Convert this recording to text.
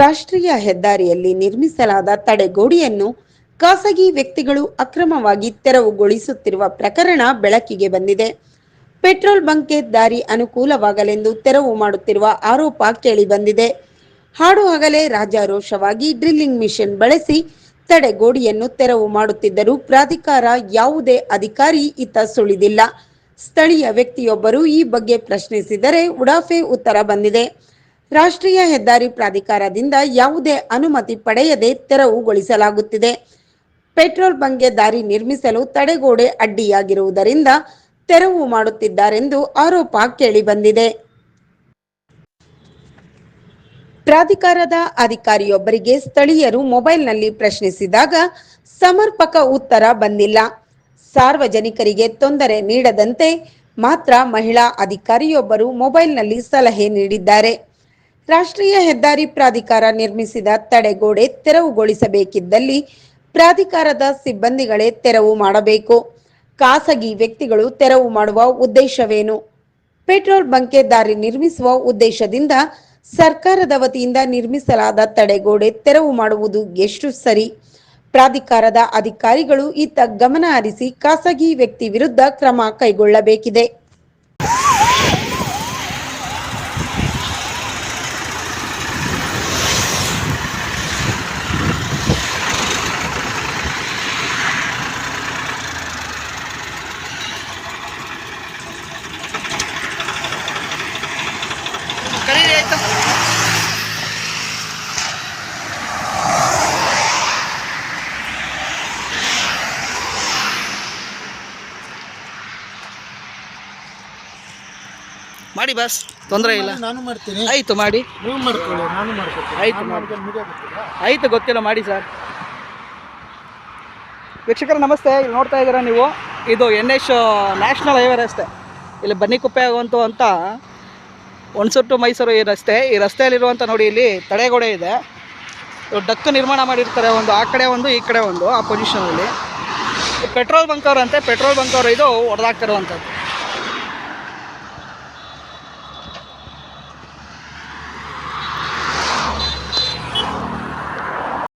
ರಾಷ್ಟ್ರೀಯ ಹೆದ್ದಾರಿಯಲ್ಲಿ ನಿರ್ಮಿಸಲಾದ ತಡೆಗೋಡೆಯನ್ನು ಖಾಸಗಿ ವ್ಯಕ್ತಿಗಳು ಅಕ್ರಮವಾಗಿ ತೆರವುಗೊಳಿಸುತ್ತಿರುವ ಪ್ರಕರಣ ಬೆಳಕಿಗೆ ಬಂದಿದೆ. ಪೆಟ್ರೋಲ್ ಬಂಕ್ಗೆ ದಾರಿ ಅನುಕೂಲವಾಗಲೆಂದು ತೆರವು ಮಾಡುತ್ತಿರುವ ಆರೋಪ ಕೇಳಿಬಂದಿದೆ. ಹಾಡು ಹಗಲೇ ರಾಜಾರೋಷವಾಗಿ ಡ್ರಿಲ್ಲಿಂಗ್ ಮಿಷನ್ ಬಳಸಿ ತಡೆಗೋಡೆಯನ್ನು ತೆರವು ಮಾಡುತ್ತಿದ್ದರೂ ಪ್ರಾಧಿಕಾರ ಯಾವುದೇ ಅಧಿಕಾರಿ ಇತ್ತ ಸುಳಿದಿಲ್ಲ. ಸ್ಥಳೀಯ ವ್ಯಕ್ತಿಯೊಬ್ಬರು ಈ ಬಗ್ಗೆ ಪ್ರಶ್ನಿಸಿದರೆ ಉಡಾಫೆ ಉತ್ತರ ಬಂದಿದೆ. ರಾಷ್ಟ್ರೀಯ ಹೆದ್ದಾರಿ ಪ್ರಾಧಿಕಾರದಿಂದ ಯಾವುದೇ ಅನುಮತಿ ಪಡೆಯದೆ ತೆರವುಗೊಳಿಸಲಾಗುತ್ತಿದೆ. ಪೆಟ್ರೋಲ್ ಬಂಕ್ಗೆ ದಾರಿ ನಿರ್ಮಿಸಲು ತಡೆಗೋಡೆ ಅಡ್ಡಿಯಾಗಿರುವುದರಿಂದ ತೆರವು ಮಾಡುತ್ತಿದ್ದಾರೆಂದು ಆರೋಪ ಕೇಳಿಬಂದಿದೆ. ಪ್ರಾಧಿಕಾರದ ಅಧಿಕಾರಿಯೊಬ್ಬರಿಗೆ ಸ್ಥಳೀಯರು ಮೊಬೈಲ್ನಲ್ಲಿ ಪ್ರಶ್ನಿಸಿದಾಗ ಸಮರ್ಪಕ ಉತ್ತರ ಬಂದಿಲ್ಲ. ಸಾರ್ವಜನಿಕರಿಗೆ ತೊಂದರೆ ನೀಡದಂತೆ ಮಾತ್ರ ಮಹಿಳಾ ಅಧಿಕಾರಿಯೊಬ್ಬರು ಮೊಬೈಲ್ನಲ್ಲಿ ಸಲಹೆ ನೀಡಿದ್ದಾರೆ. ರಾಷ್ಟ್ರೀಯ ಹೆದ್ದಾರಿ ಪ್ರಾಧಿಕಾರ ನಿರ್ಮಿಸಿದ ತಡೆಗೋಡೆ ತೆರವುಗೊಳಿಸಬೇಕಿದ್ದಲ್ಲಿ ಪ್ರಾಧಿಕಾರದ ಸಿಬ್ಬಂದಿಗಳೇ ತೆರವು ಮಾಡಬೇಕು. ಖಾಸಗಿ ವ್ಯಕ್ತಿಗಳು ತೆರವು ಮಾಡುವ ಉದ್ದೇಶವೇನು? ಪೆಟ್ರೋಲ್ ಬಂಕ್ಗೆ ದಾರಿ ನಿರ್ಮಿಸುವ ಉದ್ದೇಶದಿಂದ ಸರ್ಕಾರದ ವತಿಯಿಂದ ನಿರ್ಮಿಸಲಾದ ತಡೆಗೋಡೆ ತೆರವು ಮಾಡುವುದು ಎಷ್ಟು ಸರಿ? ಪ್ರಾಧಿಕಾರದ ಅಧಿಕಾರಿಗಳು ಇತ್ತ ಗಮನ ಹರಿಸಿ ಖಾಸಗಿ ವ್ಯಕ್ತಿ ವಿರುದ್ಧ ಕ್ರಮ ಕೈಗೊಳ್ಳಬೇಕಿದೆ. ಆಯ್ತು. ಮಾಡಿ ಬಸ್ ತೊಂದರೆ ಇಲ್ಲ. ನಾನು ಮಾಡ್ತೀನಿ. ಆಯ್ತು ಮಾಡಿ. ನೀವು ಮಾಡ್ಕೊಳ್ಳಿ ನಾನು ಮಾಡ್ಕೊತೀನಿ. ಆಯ್ತು, ಆಯಿತು ಮಾಡಿ. ಗೊತ್ತಿಲ್ಲ ಆಯ್ತು ಗೊತ್ತಿಲ್ಲ ಮಾಡಿ ಸರ್. ವೀಕ್ಷಕರು ನಮಸ್ತೆ. ಇಲ್ಲಿ ನೋಡ್ತಾ ಇದ್ದೀರಾ ನೀವು? ಇದು ಎನ್ ಎಚ್ ನ್ಯಾಷನಲ್ ಹೈವೇ ರಸ್ತೆ. ಇಲ್ಲಿ ಬನ್ನಿಕುಪ್ಪೆ ಆಗುವಂಥ ಅಂತ ಒಣಸುಟ್ಟು ಮೈಸೂರು ಈ ರಸ್ತೆ, ಈ ರಸ್ತೆಯಲ್ಲಿರುವಂಥ ನೋಡಿ ಇಲ್ಲಿ ತಡೆಗೋಡೆ ಇದೆ. ಡಕ್ಕು ನಿರ್ಮಾಣ ಮಾಡಿರ್ತಾರೆ ಒಂದು, ಆ ಕಡೆ ಒಂದು, ಈ ಕಡೆ ಒಂದು, ಆ ಪೊಸಿಷನಲ್ಲಿ ಪೆಟ್ರೋಲ್ ಬಂಕ್ ಅವರಂತೆ. ಪೆಟ್ರೋಲ್ ಬಂಕ್ ಅವರು ಇದು ಹೊಡೆದಾಕ್ತಿರುವಂಥದ್ದು